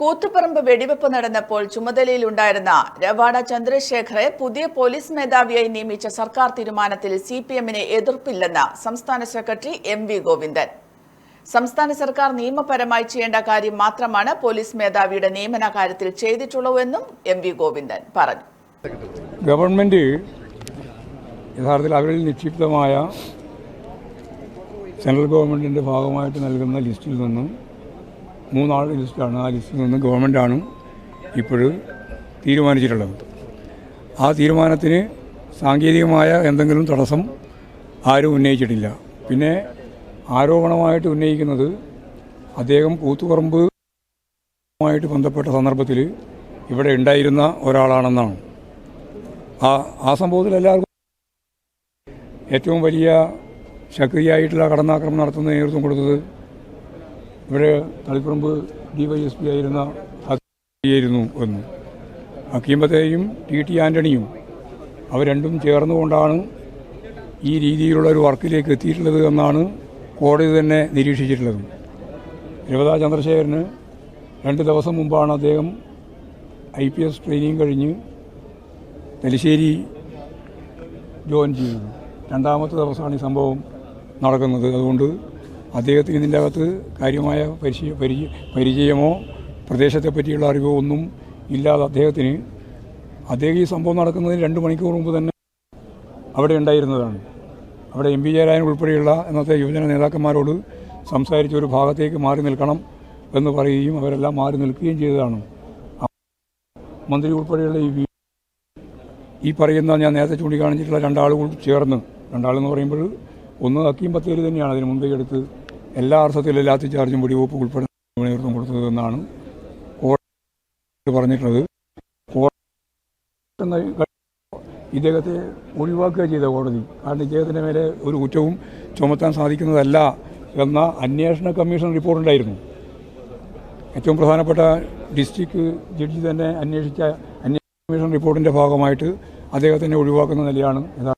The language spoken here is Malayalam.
കൂത്തുപറമ്പ് വെടിവെപ്പ് നടന്നപ്പോൾ ചുമതലയിലുണ്ടായിരുന്ന രവാഡ ചന്ദ്രശേഖറെ പുതിയ പോലീസ് മേധാവിയായി നിയമിച്ച സർക്കാർ തീരുമാനത്തിൽ സി പി എമ്മിന് എതിർപ്പില്ലെന്ന് സംസ്ഥാന സെക്രട്ടറി എം വി ഗോവിന്ദൻ. സംസ്ഥാന സർക്കാർ നിയമപരമായി ചെയ്യേണ്ട കാര്യം മാത്രമാണ് പോലീസ് മേധാവിയുടെ നിയമന കാര്യത്തിൽ ചെയ്തിട്ടുള്ളൂവെന്നും എം വി ഗോവിന്ദൻ പറഞ്ഞു. ഗവൺമെന്റ് യഥാർത്ഥത്തിൽ അവരിൽ നിക്ഷിപ്തമായ സെൻട്രൽ ഗവൺമെന്റിന്റെ ഭാഗമായിട്ട് നൽകുന്ന ലിസ്റ്റിൽ നിന്നും മൂന്നാൾ ലിസ്റ്റാണ് ആ ലിസ്റ്റിൽ നിന്ന് ഗവൺമെന്റാണ് ഇപ്പോൾ തീരുമാനിച്ചിട്ടുള്ളത്. ആ തീരുമാനത്തിന് സാങ്കേതികമായ എന്തെങ്കിലും തടസ്സം ആരും ഉന്നയിച്ചിട്ടില്ല. പിന്നെ ആരോപണമായിട്ട് ഉന്നയിക്കുന്നത് അദ്ദേഹം കൂത്തുപറമ്പ് ആയിട്ട് ബന്ധപ്പെട്ട സന്ദർഭത്തിൽ ഇവിടെ ഉണ്ടായിരുന്ന ഒരാളാണെന്നാണ്. ആ ആ സംഭവത്തിൽ എല്ലാവർക്കും ഏറ്റവും വലിയ ശക്തിയായിട്ടുള്ള കടന്നാക്രമണം നടത്തുന്ന നേതൃത്വം കൊടുത്തത് ഇവിടെ Taliparamba D Y S P ആയിരുന്ന ആയിരുന്നു എന്ന്. ഹക്കീമത്തെയും ടി ടി ആന്റണിയും അവർ രണ്ടും ചേർന്നുകൊണ്ടാണ് ഈ രീതിയിലുള്ള ഒരു വർക്കിലേക്ക് എത്തിയിട്ടുള്ളത് എന്നാണ് കോടതി തന്നെ നിരീക്ഷിച്ചിട്ടുള്ളത്. രവതാ ചന്ദ്രശേഖരന് രണ്ട് ദിവസം മുമ്പാണ് അദ്ദേഹം ഐ പി എസ് ട്രെയിനിങ് കഴിഞ്ഞ് തലശ്ശേരി ജോയിൻ ചെയ്തത്. രണ്ടാമത്തെ ദിവസമാണ് ഈ സംഭവം നടക്കുന്നത്. അതുകൊണ്ട് അദ്ദേഹത്തിന് ഇതിന്റെ അകത്ത് കാര്യമായ പരിചയ പരിചയമോ പ്രദേശത്തെ പറ്റിയുള്ള അറിവോ ഒന്നും ഇല്ലാതെ അദ്ദേഹത്തിന് അദ്ദേഹം ഈ സംഭവം നടക്കുന്നതിന് രണ്ട് മണിക്കൂർ മുമ്പ് തന്നെ അവിടെ ഉണ്ടായിരുന്നതാണ്. അവിടെ എം പി ജയരാജൻ ഉൾപ്പെടെയുള്ള ഇന്നത്തെ യുവജന നേതാക്കന്മാരോട് സംസാരിച്ച് ഒരു ഭാഗത്തേക്ക് മാറി നിൽക്കണം എന്ന് പറയുകയും അവരെല്ലാം മാറി നിൽക്കുകയും ചെയ്തതാണ്. മന്ത്രി ഉൾപ്പെടെയുള്ള ഈ ഈ പറയുന്ന ഞാൻ നേരത്തെ ചൂണ്ടിക്കാണിച്ചിട്ടുള്ള രണ്ടാളുകൾ ചേർന്ന് രണ്ടാളെന്ന് പറയുമ്പോൾ ഒന്ന് അക്കീം ബത്തേരി തന്നെയാണ്. അതിന് മുമ്പേ എടുത്ത് എല്ലാ അർത്ഥത്തിലും ലാത്തി ചാർജും വെടിവെപ്പ് ഉൾപ്പെടെ നേതൃത്വം കൊടുത്തതെന്നാണ് കോടതി പറഞ്ഞിട്ടുള്ളത്. ഇദ്ദേഹത്തെ ഒഴിവാക്കുക ചെയ്ത കോടതി. കാരണം ഇദ്ദേഹത്തിന്റെ മേലെ ഒരു കുറ്റവും ചുമത്താൻ സാധിക്കുന്നതല്ല എന്ന അന്വേഷണ കമ്മീഷൻ റിപ്പോർട്ടുണ്ടായിരുന്നു ഏറ്റവും പ്രധാനപ്പെട്ട ഡിസ്ട്രിക്ട് ജഡ്ജി തന്നെ അന്വേഷിച്ച അന്വേഷണ കമ്മീഷൻ റിപ്പോർട്ടിന്റെ ഭാഗമായിട്ട് അദ്ദേഹത്തിനെ ഒഴിവാക്കുന്ന നിലയാണ് യഥാർത്ഥ